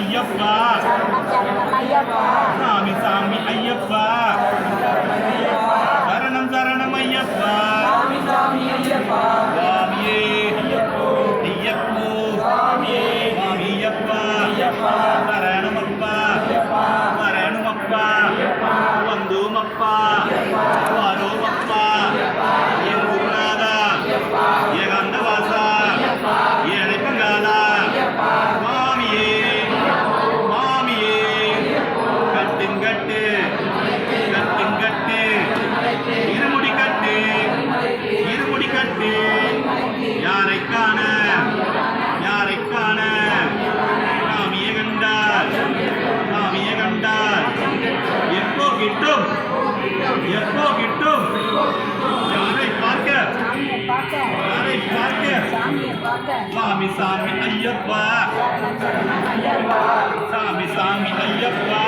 أيبا نعم سامي أيبا มิสามิอายบาสามิสามิอายบา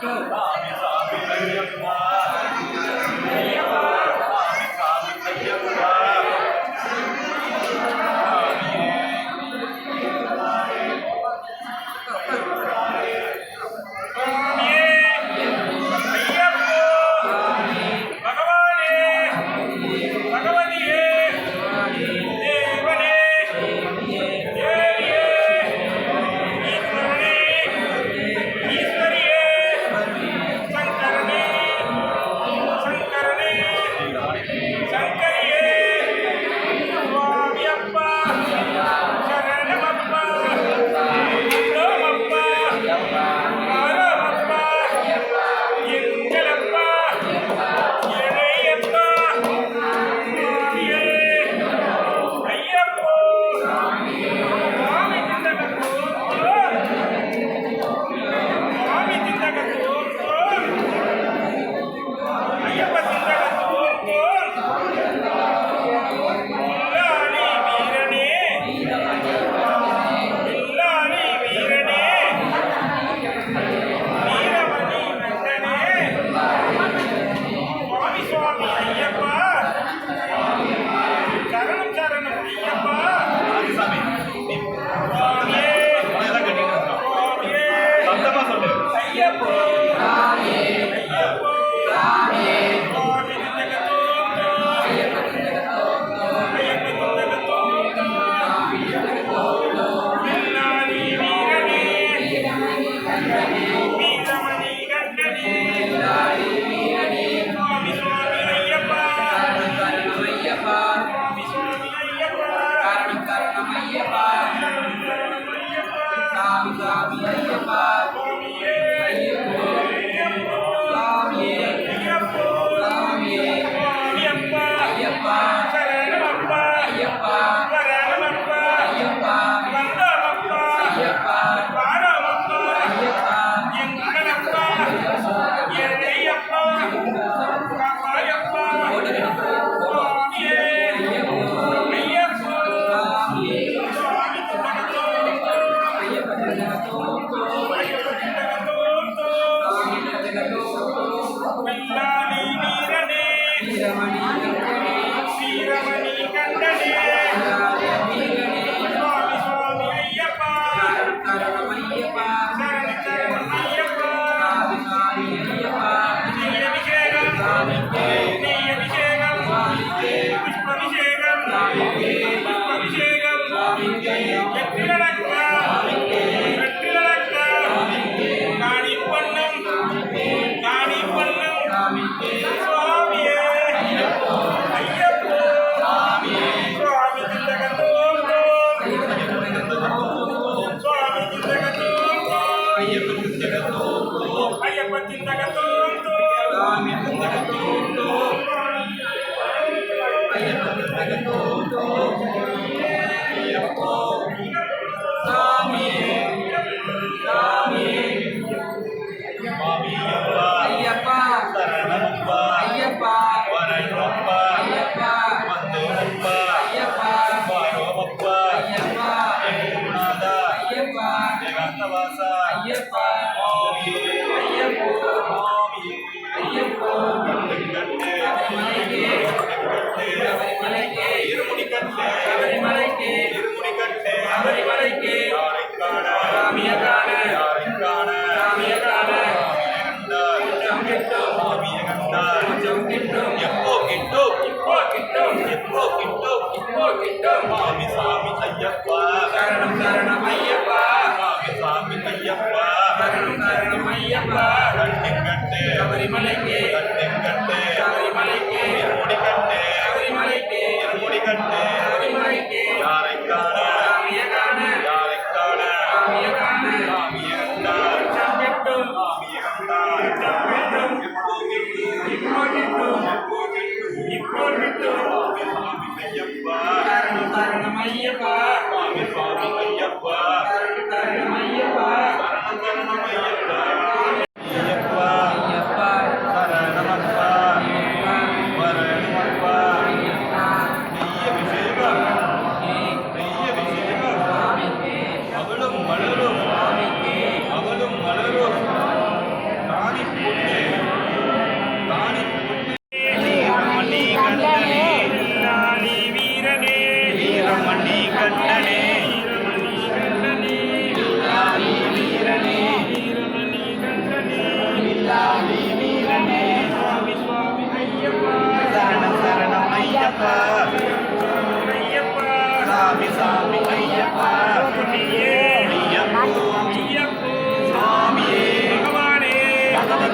Kita bisa ambil. அரைவரைக்கே சாமியதான சாமியதான உச்சம் கிட்டும் உச்சம் கிட்டும் எப்போ கிட்டும் இப்போ கிட்டும் எப்போ கிட்டும் இப்போ கிட்டும் சாமி சாமி ஐயப்பா. சரணம் சரணம் ஐயப்பா. சாமி சாமி ஐயப்பா சரணம் சரணம் ஐயப்பா கண்டு கண்டு சபரிமலை Iya,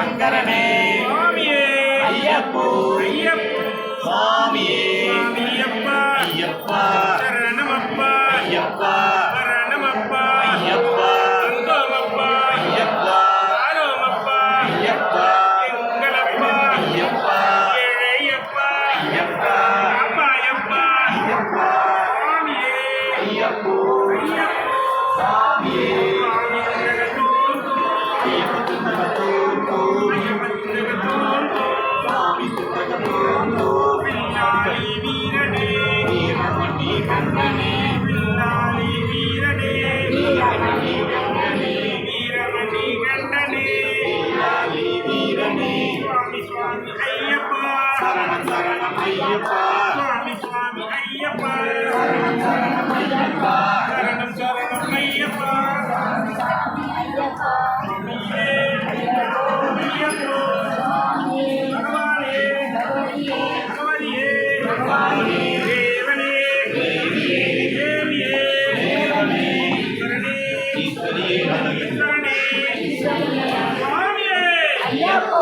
சங்கரனே. சுவாமியே. ஐயப்போ. ஐயப்போ. சுவாமியே. சுவாமியப்பா. ஐயப்பா. ஐயப்போ.